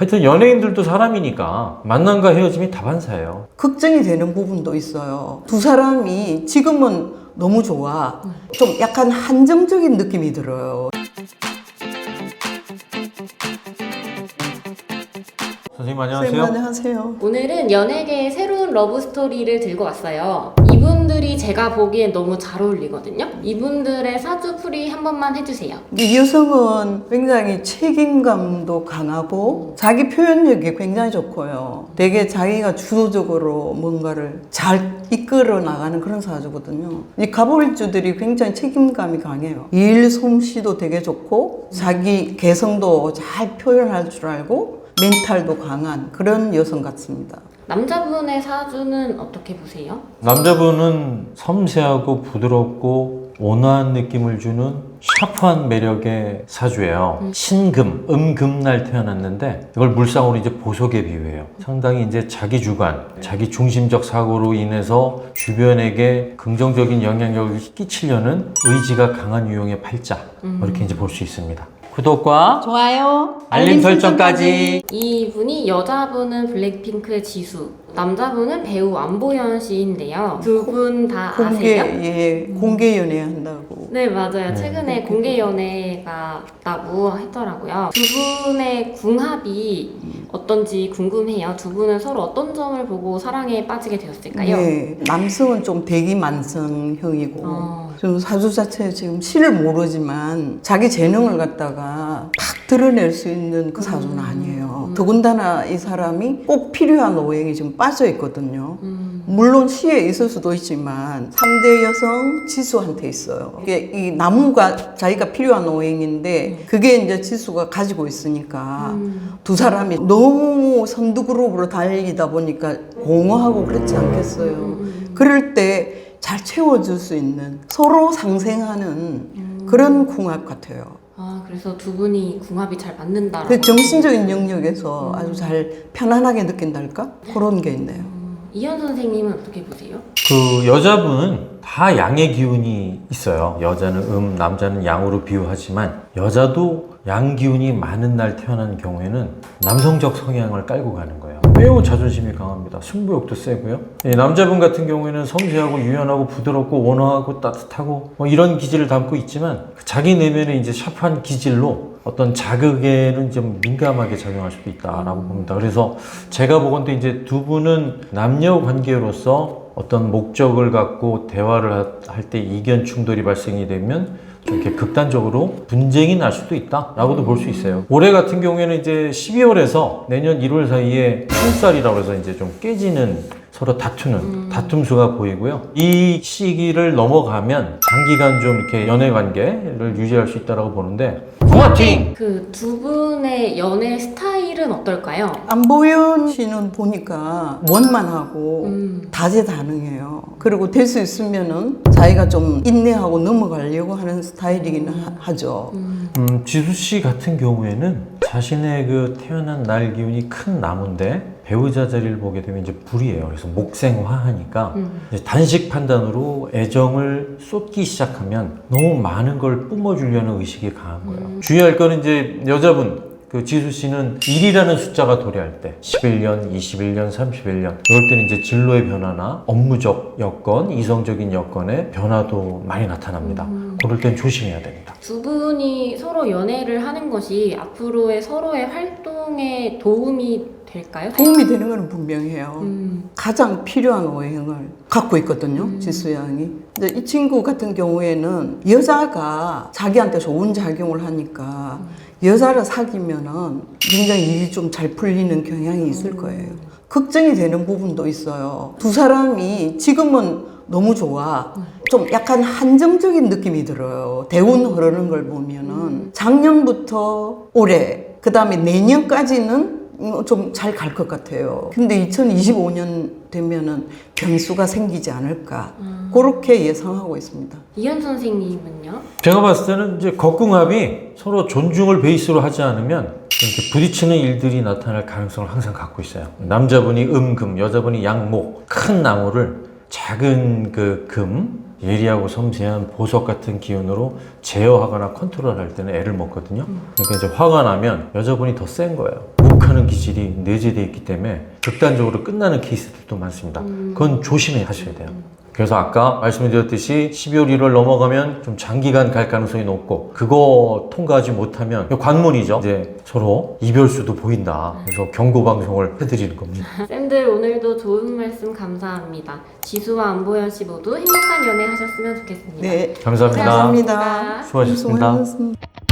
하여튼 연예인들도 사람이니까 만남과 헤어짐이 다반사예요. 걱정이 되는 부분도 있어요. 두 사람이 지금은 너무 좋아. 좀 약간 한정적인 느낌이 들어요. 선생님 선생님 안녕하세요. 안녕하세요. 오늘은 연예계의 새로운 러브 스토리를 들고 왔어요. 이분들이 제가 보기엔 너무 잘 어울리거든요. 이분들의 사주풀이 한 번만 해주세요. 이 여성은 굉장히 책임감도 강하고 자기 표현력이 굉장히 좋고요. 되게 자기가 주도적으로 뭔가를 잘 이끌어 나가는 그런 사주거든요. 이 가볼주들이 굉장히 책임감이 강해요. 일 솜씨도 되게 좋고 자기 개성도 잘 표현할 줄 알고 멘탈도 강한 그런 여성 같습니다. 남자분의 사주는 어떻게 보세요? 남자분은 섬세하고 부드럽고 온화한 느낌을 주는 샤프한 매력의 사주예요. 신금, 음금날 태어났는데 이걸 물상으로 이제 보석에 비유해요. 상당히 이제 자기 주관, 자기 중심적 사고로 인해서 주변에게 긍정적인 영향력을 끼치려는 의지가 강한 유형의 팔자 이렇게 이제 볼 수 있습니다. 구독과 좋아요. 알림 설정까지. 이분이 여자분은 블랙핑크의 지수, 남자분은 배우 안보현 씨인데요. 두 분 다 공개 아세요? 예 공개 연애 한다고. 네 맞아요. 최근에 공개 연애가 있다고 했더라고요. 두 분의 궁합이 어떤지 궁금해요. 두 분은 서로 어떤 점을 보고 사랑에 빠지게 되었을까요? 예, 남성은 좀 대기 만성형이고 어. 좀 사주 자체 지금 실을 모르지만 자기 재능을 갖다가 팍 드러낼 수 있는 그 사주는 아니에요. 더군다나 이 사람이 꼭 필요한 오행이 지금 빠져 있거든요. 음. 물론 시에 있을 수도 있지만 3대 여성 지수한테 있어요. 이게 이 나무가 자기가 필요한 오행인데 그게 이제 지수가 가지고 있으니까 음. 두 사람이 너무 선두그룹으로 달리다 보니까 공허하고 그렇지 않겠어요. 음. 그럴 때 잘 채워줄 수 있는 서로 상생하는 그런 궁합 같아요. 아 그래서 두 분이 궁합이 잘 맞는다라고. 그 정신적인 영역에서 아주 잘 편안하게 느낀달까? 그런 게 있네요. 음, 이현 선생님은 어떻게 보세요? 그 여자분은 다 양의 기운이 있어요. 여자는 음, 남자는 양으로 비유하지만 여자도 양 기운이 많은 날 태어난 경우에는 남성적 성향을 깔고 가는 거예요. 매우 자존심이 강합니다. 승부욕도 세고요. 이 남자분 같은 경우에는 섬세하고 유연하고 부드럽고 온화하고 따뜻하고 뭐 이런 기질을 담고 있지만 그 자기 내면에 이제 샤프한 기질로 어떤 자극에는 좀 민감하게 작용할 수도 있다라고 봅니다. 그래서 제가 보건대 이제 두 분은 남녀 관계로서 어떤 목적을 갖고 대화를 할 때 이견 충돌이 발생이 되면 좀 이렇게 극단적으로 분쟁이 날 수도 있다라고도 볼 수 있어요. 올해 같은 경우에는 이제 12월에서 내년 1월 사이에 충살이라고 해서 이제 좀 깨지는 서로 다투는 다툼수가 보이고요. 이 시기를 넘어가면 장기간 좀 이렇게 연애 관계를 유지할 수 있다라고 보는데 화이팅! 그 두 분의 연애 스타일은 어떨까요? 안보현 씨는 보니까 원만하고 음. 다재다능해요. 그리고 될 수 있으면은 자기가 좀 인내하고 넘어가려고 하는 스타일이긴 하- 하죠. 음, 지수 씨 같은 경우에는 자신의 그 태어난 날 기운이 큰 나무인데 배우자 자리를 보게 되면 이제 불이에요. 그래서 목생화하니까 음. 단식 판단으로 애정을 쏟기 시작하면 너무 많은 걸 뿜어주려는 의식이 강한 거예요. 주의할 거는 이제 여자분 그 지수 씨는 1이라는 숫자가 도래할 때 11년, 21년, 31년 이럴 때는 이제 진로의 변화나 업무적 여건, 이성적인 여건의 변화도 많이 나타납니다. 그럴 땐 조심해야 됩니다. 두 분이 서로 연애를 하는 것이 앞으로의 서로의 활동에 도움이 될까요? 도움이 되는 건 분명해요. 음. 가장 필요한 오행을 갖고 있거든요, 지수 양이. 근데 이 친구 같은 경우에는 여자가 자기한테 좋은 작용을 하니까 여자를 사귀면은 굉장히 일이 좀 잘 풀리는 경향이 있을 거예요. 걱정이 되는 부분도 있어요. 두 사람이 지금은 너무 좋아. 좀 약간 한정적인 느낌이 들어요. 대운 흐르는 걸 보면은 작년부터 올해, 그 다음에 내년까지는 좀 잘 갈 것 같아요. 근데 2025년 되면은 변수가 생기지 않을까. 그렇게 예상하고 있습니다. 이현 선생님은요? 제가 봤을 때는 이제 겉궁합이 서로 존중을 베이스로 하지 않으면 이렇게 부딪히는 일들이 나타날 가능성을 항상 갖고 있어요. 남자분이 음금, 여자분이 양목, 큰 나무를 작은 그 금, 예리하고 섬세한 보석 같은 기운으로 제어하거나 컨트롤할 때는 애를 먹거든요. 그러니까 이제 화가 나면 여자분이 더 센 거예요. 욱하는 기질이 내재되어 있기 때문에 극단적으로 끝나는 케이스들도 많습니다. 그건 조심해 하셔야 돼요. 그래서 아까 말씀드렸듯이 12월 1월 넘어가면 좀 장기간 갈 가능성이 높고 그거 통과하지 못하면 관문이죠. 이제 서로 이별수도 보인다. 그래서 경고 방송을 해드리는 겁니다. 쌤들 오늘도 좋은 말씀 감사합니다. 지수와 안보현 씨 모두 행복한 연애 하셨으면 좋겠습니다. 네, 감사합니다. 감사합니다. 수고하셨습니다. 수고하셨습니다.